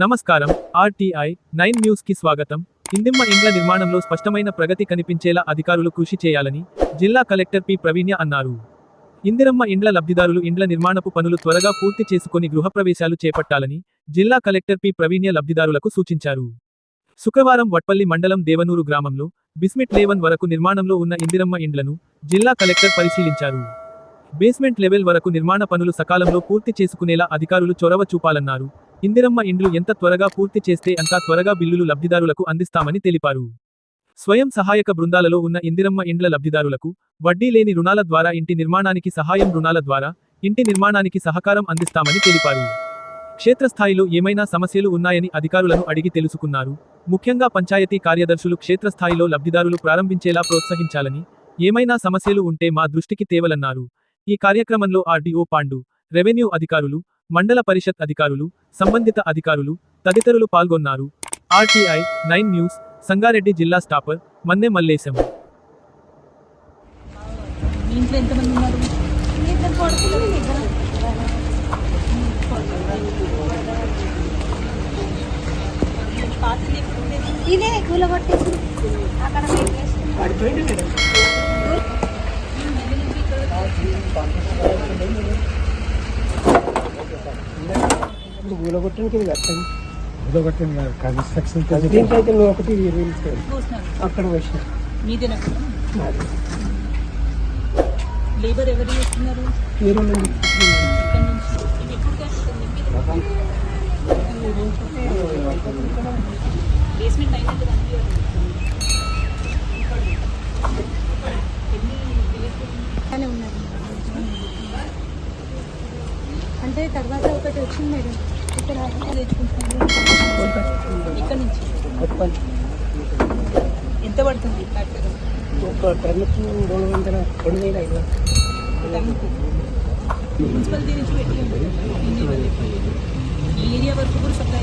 నమస్కారం RTI nine న్యూస్కి స్వాగతం. ఇందిమ్మ ఇండ్ల నిర్మాణంలో స్పష్టమైన ప్రగతి కనిపించేలా అధికారులు కృషి చేయాలని జిల్లా కలెక్టర్ పి. ప్రవీణ్య అన్నారు. ఇందిరమ్మ ఇండ్ల లబ్ధిదారులు ఇండ్ల నిర్మాణపు పనులు త్వరగా పూర్తి చేసుకుని గృహప్రవేశాలు చేపట్టాలని జిల్లా కలెక్టర్ పి. ప్రవీణ్య లబ్ధిదారులకు సూచించారు. శుక్రవారం వట్పల్లి మండలం దేవనూరు గ్రామంలో బిస్మిట్ లేవన్ వరకు నిర్మాణంలో ఉన్న ఇందిరమ్మ ఇండ్లను జిల్లా కలెక్టర్ పరిశీలించారు. బేస్మెంట్ లెవెల్ వరకు నిర్మాణ పనులు సకాలంలో పూర్తి చేసుకునేలా అధికారులు చొరవ చూపాలన్నారు. ఇందిరమ్మ ఇండ్లు ఎంత త్వరగా పూర్తి చేస్తే అంత త్వరగా బిల్లులు లబ్ధిదారులకు అందిస్తామని తెలిపారు. స్వయం సహాయక బృందాలలో ఉన్న ఇందిరమ్మ ఇండ్ల లబ్ధిదారులకు వడ్డీ లేని రుణాల ద్వారా ఇంటి నిర్మాణానికి సహాయం రుణాల ద్వారా ఇంటి నిర్మాణానికి సహకారం అందిస్తామని తెలిపారు. క్షేత్రస్థాయిలో ఏమైనా సమస్యలు ఉన్నాయని అధికారులను అడిగి తెలుసుకున్నారు. ముఖ్యంగా పంచాయతీ కార్యదర్శులు క్షేత్రస్థాయిలో లబ్ధిదారులు ప్రారంభించేలా ప్రోత్సహించాలని ఏమైనా సమస్యలు ఉంటే మా దృష్టికి తేవలన్నారు. ఈ కార్యక్రమంలో ఆర్డీఓ పాండు రెవెన్యూ అధికారులు మండల పరిషత్ అధికారులు సంబంధిత అధికారులు తదితరులు పాల్గొన్నారు. ఆర్టీఐ నైన్ న్యూస్ సంగారెడ్డి జిల్లా స్టాపర్ మన్నె మల్లేశం. ఇదే కూలగొట్టేసి అక్కడ పడిపోయింది మేడం ఎక్కడ ఉండేది ఇదే కట్టండి ఉదగొట్టిన కన్స్ట్రక్షన్ దీనికైతే నువ్వు ఒకటి రీల్స్ అక్కడ వచ్చిన మీదేనా లేబర్ ఎవరు చేస్తున్నారు? బేస్మెంట్ అంటే తర్వాత ఒకటి వచ్చింది మేడం. ఇక్కడ నుంచి. ఎంత పడుతుంది ఒక టన్నుకు రెండు వందల రెండు వేల ఐదు టన్నుకు మున్సిపాలిటీ నుంచి పెట్టి ఏరియా వరకు కూడా సప్లై